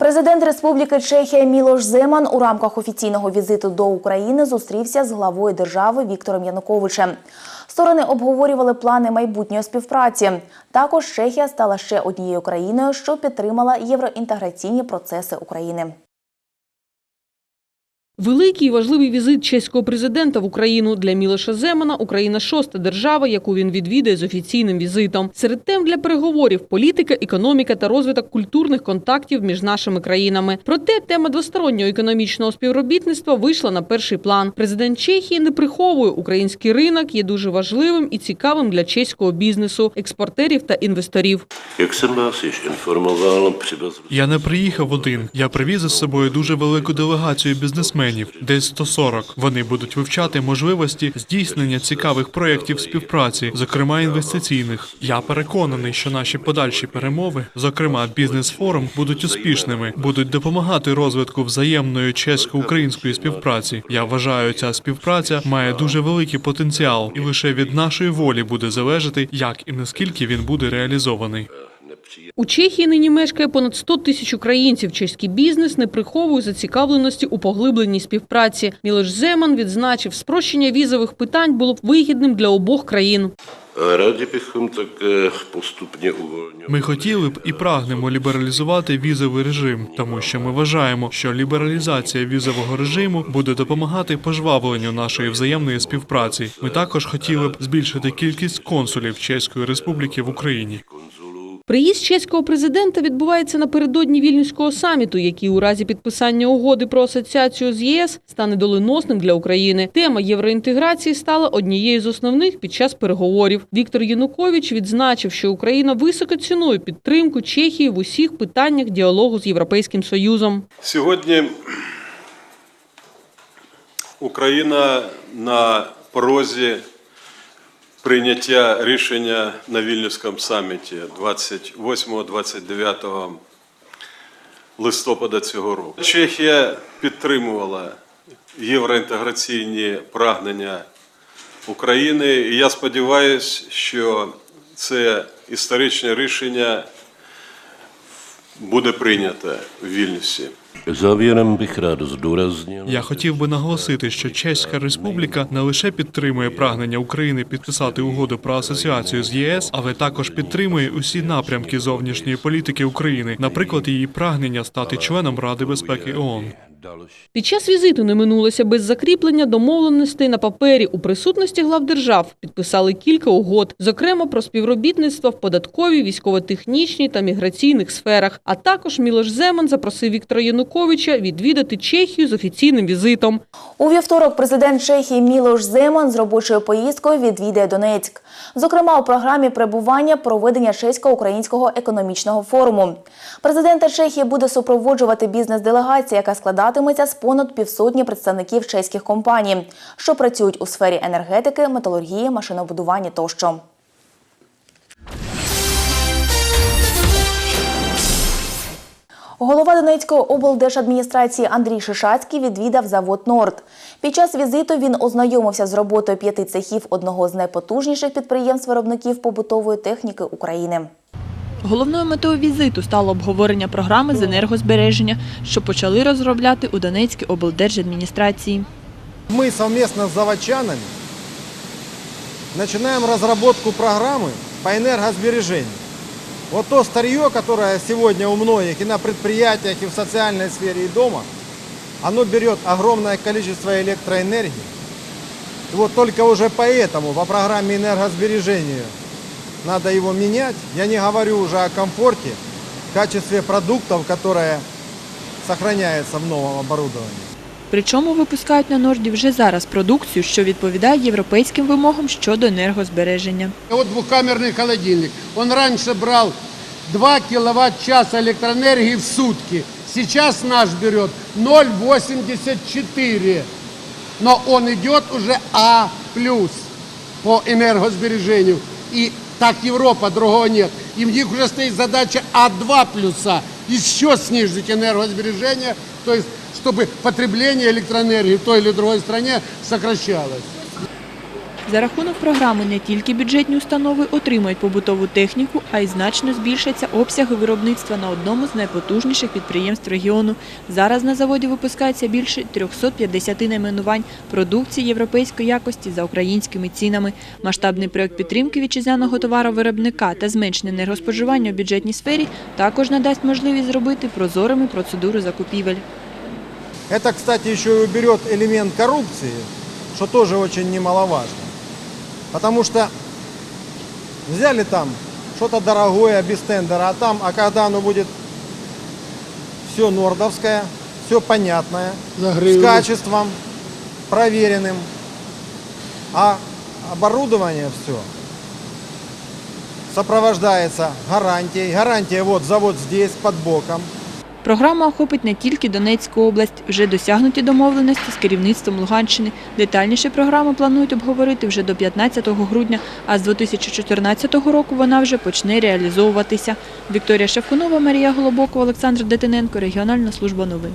Президент Республіки Чехія Мілош Земан у рамках офіційного візиту до України зустрівся з главою держави Віктором Януковичем. Сторони обговорювали плани майбутньої співпраці. Також Чехія стала ще однією країною, що підтримала євроінтеграційні процеси України. Великий і важливий візит чеського президента в Україну для Мілоша Земана. Україна шоста держава, яку він відвідає з офіційним візитом. Серед тем для переговорів політика, економіка та розвиток культурних контактів між нашими країнами. Проте тема двостороннього економічного співробітництва вийшла на перший план. Президент Чехії не приховує український ринок є дуже важливим і цікавим для чеського бізнесу, експортерів та інвесторів. Я не приїхав один. Я привіз із собою дуже велику делегацію бізнесменів, десь 140. Вони будуть вивчати можливості здійснення цікавих проєктів співпраці, зокрема інвестиційних. Я переконаний, що наші подальші перемови, зокрема бізнес-форум, будуть успішними, будуть допомагати розвитку взаємної чесько-української співпраці. Я вважаю, ця співпраця має дуже великий потенціал, і лише від нашої волі буде залежати, як і наскільки він буде реалізований. У Чехії нині мешкає понад 100 тисяч українців. Чеський бізнес не приховує зацікавленості у поглибленій співпраці. Мілош Земан відзначив, спрощення візових питань було б вигідним для обох країн. Rádi bychom také postupně. Ми хотіли б і прагнемо лібералізувати візовий режим, тому що ми вважаємо, що лібералізація візового режиму буде допомагати пожвавленню нашої взаємної співпраці. Ми також хотіли б збільшити кількість консулів Чеської Республіки в Україні. Приїзд чеського президента відбувається напередодні вільнюського саміту, який у разі підписання угоди про асоціацію з ЄС стане доленосним для України. Тема євроінтеграції стала однією з основних під час переговорів. Віктор Янукович відзначив, що Україна високо цінує підтримку Чехії в усіх питаннях діалогу з Європейським Союзом. Сьогодні Україна на порозі прийняття рішення на Вільнюському саміті 28-29 листопада цього року. Чехія підтримувала євроінтеграційні прагнення України, і я сподіваюся, що це історичне рішення буде прийнято в Вільнюсі. Závěrem bych rád zdůraznil, Я хотів би наголосити, що Чеська Республіка не лише підтримує прагнення України підписати угоду про асоціацію з ЄС, але також підтримує усі напрямки зовнішньої політики України, наприклад, її прагнення стати членом Ради безпеки ООН. Під час візиту не минулося без закріплення домовленостей на папері. У присутності глав держав підписали кілька угод, зокрема про співробітництво в податковій, військово-технічній та міграційних сферах. А також Мілош Земан запросив Віктора Януковича відвідати Чехію з офіційним візитом. У вівторок президент Чехії Мілош Земан з робочою поїздкою відвідає Донецьк. Зокрема, у програмі перебування проведення чесько-українського економічного форуму. Президента Чехії буде супроводжувати бізнес-делегація, яка складатиметься з понад півсотні представників чеських компаній, що працюють у сфері енергетики, металургії, машинобудування тощо. Голова Донецької облдержадміністрації Андрій Шишацький відвідав завод Норд. Під час візиту він ознайомився з роботою п'яти цехів одного з найпотужніших підприємств виробників побутової техніки України. Головною метою візиту стало обговорення програми з енергозбереження, що почали розробляти у Донецькій облдержадміністрації. Мы совместно с заводчанами начинаем разработку программы по энергосбережению. Вот то старье, которое сегодня у многих и на предприятиях, и в социальной сфере, и дома, оно берет огромное количество электроэнергии. И вот только уже поэтому по программе энергосбережения надо его менять. Я не говорю уже о комфорте, качестве продуктов, которое сохраняется в новом оборудовании. Причому випускають на норді вже зараз продукцію, що відповідає європейським вимогам щодо енергозбереження. Вот двухкамерный холодильник. Он раньше брал 2 киловатт-часа электроэнергии в сутки. Сейчас наш берет 0,84. Но он идет уже А+, по энергосбережению. И так Европа, другого нет. И в них уже стоит задача А2 плюса. Еще снизить энергосбережение, то есть чтобы потребление электроэнергии в той или другой стране сокращалось. За рахунок програми не тільки бюджетні установи отримають побутову техніку, а й значно збільшаться обсяги виробництва на одному з найпотужніших підприємств регіону. Зараз на заводі випускається більше 350 найменувань продукції європейської якості за українськими цінами. Масштабний проект підтримки вітчизняного товаровиробника та зменшення енергоспоживання у бюджетній сфері також надасть можливість зробити прозорими процедуру закупівель. Это, кстати, еще и уберет элемент коррупции, что тоже очень немаловажно. Потому что взяли там что-то дорогое без тендера, а там, а когда оно будет все нордовское, все понятное, За с качеством, проверенным, а оборудование все сопровождается гарантией. Гарантия вот завод здесь, под боком. Програма охопить не тільки Донецьку область. Вже досягнуті домовленості з керівництвом Луганщини. Детальніше програму планують обговорити вже до 15 грудня, а з 2014 року вона вже почне реалізовуватися. Вікторія Шевкунова, Марія Голобокова, Олександр Детиненко, Регіональна служба новин.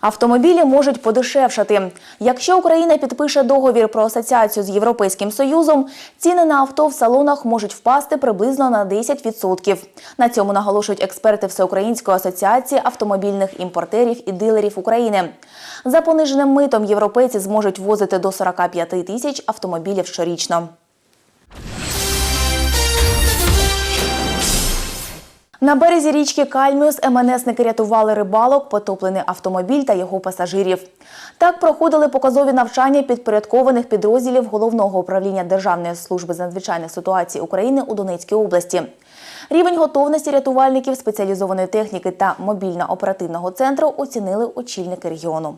Автомобілі можуть подешевшати. Якщо Україна підпише договір про асоціацію з Європейським Союзом, ціни на авто в салонах можуть впасти приблизно на 10%. На цьому наголошують експерти Всеукраїнської асоціації автомобільних імпортерів і дилерів України. За пониженим митом європейці зможуть возити до 45 тисяч автомобілів щорічно. На березі річки Кальміус МНСники рятували рибалок, потоплений автомобіль та його пасажирів. Так проходили показові навчання підпорядкованих підрозділів Головного управління Державної служби з надзвичайних ситуацій України у Донецькій області. Рівень готовності рятувальників спеціалізованої техніки та мобільно-оперативного центру оцінили очільники регіону.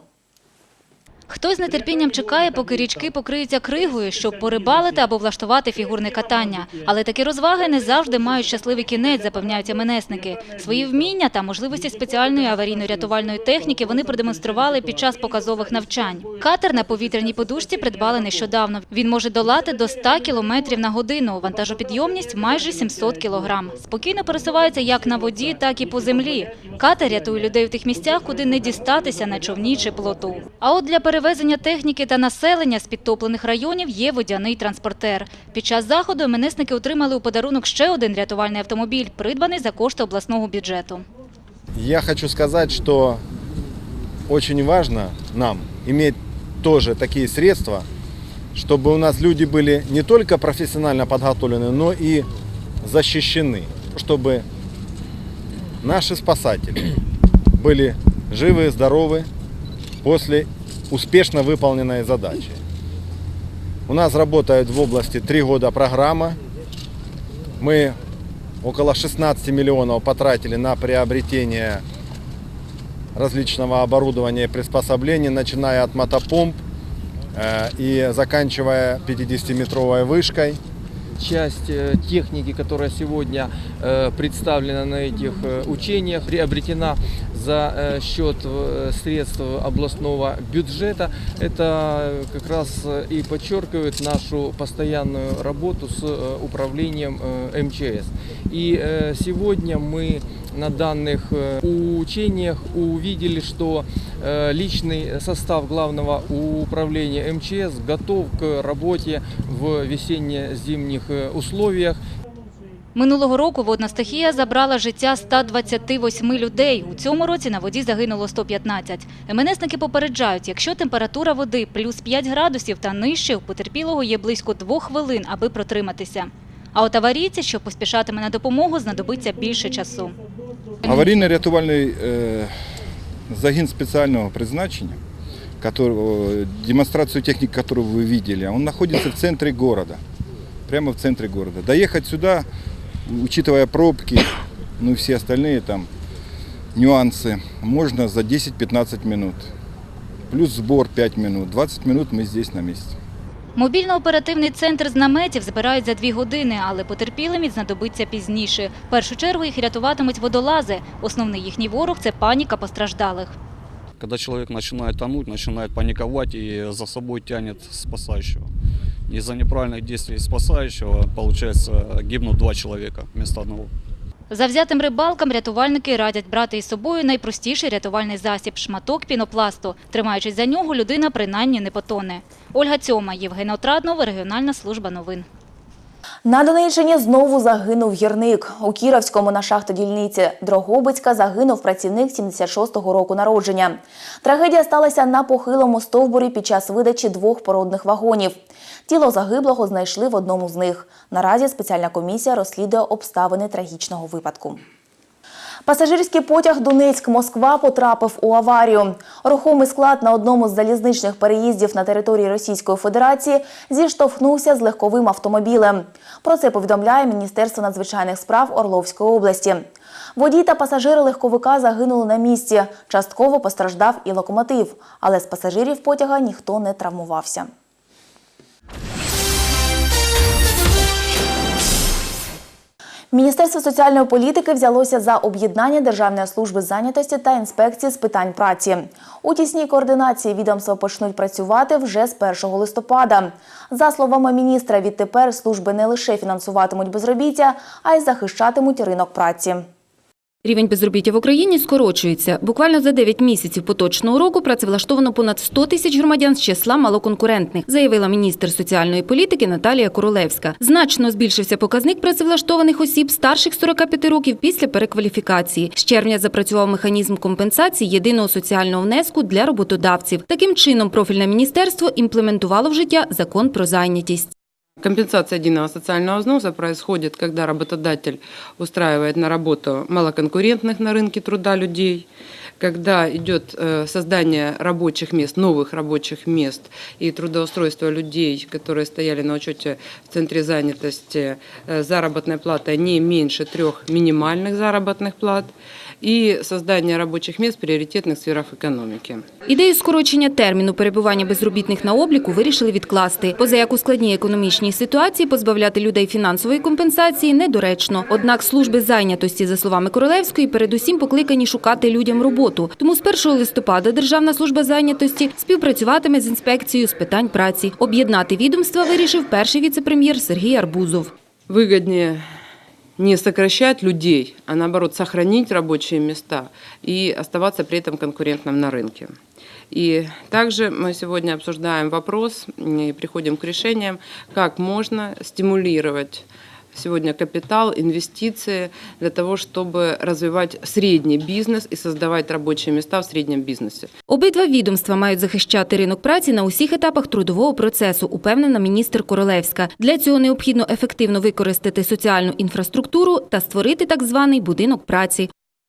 Хтось з нетерпінням чекає, поки річки покриються кригою, щоб порибалити або влаштувати фігурне катання. Але такі розваги не завжди мають щасливий кінець, запевняють МНСники. Свої вміння та можливості спеціальної аварійно-рятувальної техніки вони продемонстрували під час показових навчань. Катер на повітряній подушці придбали нещодавно. Він може долати до 100 км на годину. Вантажопідйомність майже 700 кг. Спокійно пересувається як на воді, так і по землі. Катер рятує людей в тих місцях, куди не дістатися на човні чи плоту. А от для перевезення техніки та населення з підтоплених районів є водяний транспортер. Під час заходу МНСники отримали у подарунок ще один рятувальний автомобіль, придбаний за кошти обласного бюджету. Я хочу сказать, что очень важно нам иметь тоже такие средства, чтобы у нас люди были не только профессионально подготовлены, но и защищены, чтобы наши спасатели были живы, здоровы после успешно выполненной задачи. У нас работает в области три года программа. Мы около 16 миллионов потратили на приобретение различного оборудования и приспособлений, начиная от мотопомп э, и заканчивая 50-метровой вышкой. часть э, техники, которая сегодня э, представлена на этих учениях, приобретена за э, счет э, средств областного бюджета. Это э, как раз и подчеркивает нашу постоянную работу с управлением МЧС. И сегодня мы на данных учениях увидели, что личный состав главного управления МЧС готов к работе в весенне-зимних условиях. Минулого року водна стихія забрала життя 128 людей. У цьому році на воді загинуло 115. МНСники попереджають, якщо температура води плюс 5 градусів та нижче, у потерпілого є близько двох хвилин, аби протриматися. А от аварійці, що поспішатиме на допомогу, знадобиться більше часу. Аварійно-рятувальний е, загін спеціального призначення, которого, демонстрацию техники, которую вы видели, он находится в центре города, прямо в центре города. Доехать сюда, учитывая пробки, ну и все остальные там нюансы, можно за 10-15 минут. Плюс сбор 5 минут. 20 минут мы здесь на месте. Мобільно-оперативний центр з наметів збирають за дві години, але потерпілим знадобиться пізніше. В першу чергу їх рятуватимуть водолази. Основний їхній ворог – це паніка постраждалих. Когда человек начинает тонуть, начинает паниковать и за собой тянет спасающего. Из-за неправильных действий спасающего, получается, гибнут два человека вместо одного. Завзятим рибалкам рятувальники радять брати із собою найпростіший рятувальний засіб – шматок пінопласту. Тримаючись за нього, людина принаймні не потоне. Ольга Цьома, Євген Отраднов, регіональна служба новин. На Донеччині знову загинув гірник. У Кіровському на шахтодільниці Дрогобицька загинув працівник 76-го року народження. Трагедія сталася на похилому стовбурі під час видачі двох породних вагонів. Тіло загиблого знайшли в одному з них. Наразі спеціальна комісія розслідує обставини трагічного випадку. Пасажирський потяг Донецьк-Москва потрапив у аварію. Рухомий склад на одному з залізничних переїздів на території Російської Федерації зіштовхнувся з легковим автомобілем. Про це повідомляє Міністерство надзвичайних справ Орловської області. Водій та пасажири легковика загинули на місці. Частково постраждав і локомотив, але з пасажирів потяга ніхто не травмувався. Міністерство соціальної політики взялося за об'єднання Державної служби зайнятості та інспекції з питань праці. У тісній координації відомства почнуть працювати вже з 1 листопада. За словами міністра, відтепер служби не лише фінансуватимуть безробіття, а й захищатимуть ринок праці. Рівень безробіття в Україні скорочується. Буквально за 9 місяців поточного року працевлаштовано понад 100 тисяч громадян з числа малоконкурентних, заявила міністр соціальної політики Наталія Королевська. Значно збільшився показник працевлаштованих осіб старших 45 років після перекваліфікації. З червня запрацював механізм компенсації єдиного соціального внеску для роботодавців. Таким чином, профільне міністерство імплементувало в життя закон про зайнятість. Компенсация единого социального взноса происходит, когда работодатель устраивает на работу малоконкурентных на рынке труда людей, когда идет э, создание рабочих мест, новых рабочих мест и трудоустройство людей, которые стояли на учете в центре занятости, э, заработная плата не меньше трех минимальных заработных плат и создание рабочих мест в приоритетных сферах экономики. Ідею скорочення терміну перебування безробітних на обліку вирішили відкласти. Поза як у складній економічній ситуації позбавляти людей фінансової компенсації недоречно. Однак служби зайнятості, за словами Королевської, передусім покликані шукати людям роботу. Тому з 1 листопада Державна служба зайнятості співпрацюватиме з інспекцією з питань праці. Об'єднати відомства вирішив перший віцепрем'єр Сергій Арбузов. выгоднее не сокращать людей, а наоборот сохранить рабочие места и оставаться при этом конкурентным на рынке. И также мы сегодня обсуждаем вопрос и приходим к решениям, как можно стимулировать сегодня капитал, инвестиции для того, чтобы развивать средний бизнес и создавать рабочие места в среднем бизнесе. Обидва відомства мають захищати ринок праці на усіх етапах трудового процесу, упевнена міністр Королевська. Для цього необхідно ефективно використати соціальну інфраструктуру та створити так званий будинок праці.